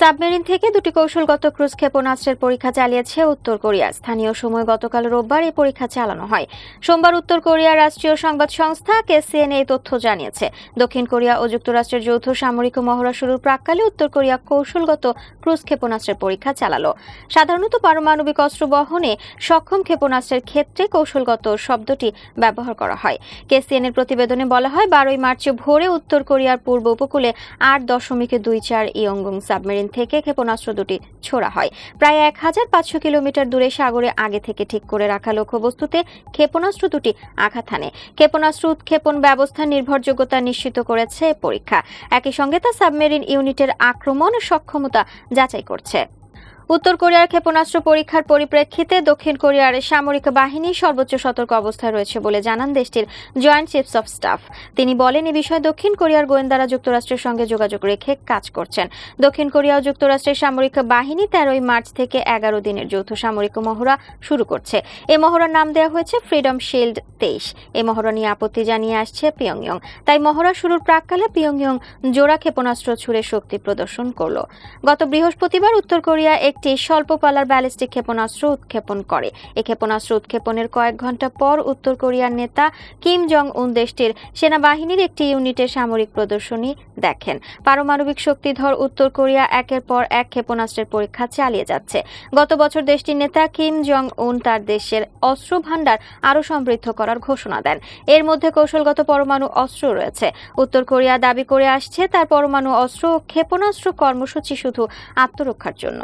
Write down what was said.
Submarine থেকে দুটি কৌশলগত ক্রুজ ক্ষেপণাস্ত্রের পরীক্ষা চালিয়েছে উত্তর কোরিয়া। স্থানীয় সময় গতকাল রোববার এই পরীক্ষা চালানো হয়। সোমবার উত্তর কোরিয়ার রাষ্ট্রীয় সংবাদ সংস্থা কেসিএন এই তথ্য জানিয়েছে। দক্ষিণ কোরিয়া ও যুক্তরাষ্ট্রের যৌথ সামরিক মহড়া শুরুর প্রাককালে উত্তর কোরিয়া কৌশলগত ক্রুজ ক্ষেপণাস্ত্রের পরীক্ষা চালালো। সাধারণত পারমাণবিক অস্ত্র বহনে সক্ষম ক্ষেপণাস্ত্রের ক্ষেত্রে কৌশলগত শব্দটি ব্যবহার করা হয়। কেসিএন এর প্রতিবেদনে বলা হয়, বারোই মার্চে ভোরে উত্তর কোরিয়ার পূর্ব উপকূলে আট দশমিক দুই চার ইয়ংগুং সাবমেরিন থেকে ক্ষেপণাস্ত্র দুটি ছোড়া হয়। প্রায় এক হাজার পাঁচশো কিলোমিটার দূরে সাগরে আগে থেকে ঠিক করে রাখা লক্ষ্যবস্তুতে ক্ষেপণাস্ত্র দুটি আঘাত হানে। ক্ষেপণাস্ত্র উৎক্ষেপণ ব্যবস্থার নির্ভরযোগ্যতা নিশ্চিত করেছে পরীক্ষা। একই সঙ্গে তা সাবমেরিন ইউনিটের আক্রমণ সক্ষমতা যাচাই করছে। উত্তর কোরিয়ার ক্ষেপণাস্ত্র পরীক্ষার পরিপ্রেক্ষিতে দক্ষিণ কোরিয়ার সামরিক বাহিনী সর্বোচ্চ সতর্ক অবস্থায় রয়েছে বলে জানান দেশটির জয়েন্ট চিফস অফ স্টাফ। তিনি বলেন, এ বিষয়ে দক্ষিণ কোরিয়ার গোয়েন্দারা যুক্তরাষ্ট্রের সঙ্গে যোগাযোগ রেখে কাজ করছেন। দক্ষিণ কোরিয়া ও যুক্তরাষ্ট্রের সামরিক বাহিনী তেরোই মার্চ থেকে এগারো দিনের যৌথ সামরিক মহড়া শুরু করছে। এই মহড়ার নাম দেওয়া হয়েছে ফ্রিডম শিল্ড তেইশ। এ মহড়া নিয়ে আপত্তি জানিয়ে আসছে পিয়ংইয়ং। তাই মহড়া শুরুর প্রাককালে পিয়ংইয়ং জোড়া ক্ষেপণাস্ত্র ছুড়ে শক্তি প্রদর্শন করল। গত বৃহস্পতিবার উত্তর কোরিয়া একটি স্বল্প পালার ব্যালিস্টিক ক্ষেপণাস্ত্র উৎক্ষেপণ করে। এই ক্ষেপণাস্ত্র উৎক্ষেপণের কয়েক ঘণ্টা পর উত্তর কোরিয়ার নেতা কিম জং উন দেশটির সেনাবাহিনীর একটি ইউনিটের সামরিক প্রদর্শনী দেখেন। পারমাণবিক শক্তিধর উত্তর কোরিয়া একের পর এক ক্ষেপণাস্ত্রের পরীক্ষা চালিয়ে যাচ্ছে। গত বছর দেশটির নেতা কিম জং উন তার দেশের অস্ত্র ভান্ডার আরও সমৃদ্ধ করার ঘোষণা দেন। এর মধ্যে কৌশলগত পরমাণু অস্ত্র রয়েছে। উত্তর কোরিয়া দাবি করে আসছে তার পরমাণু অস্ত্র ও ক্ষেপণাস্ত্র কর্মসূচি শুধু আত্মরক্ষার জন্য।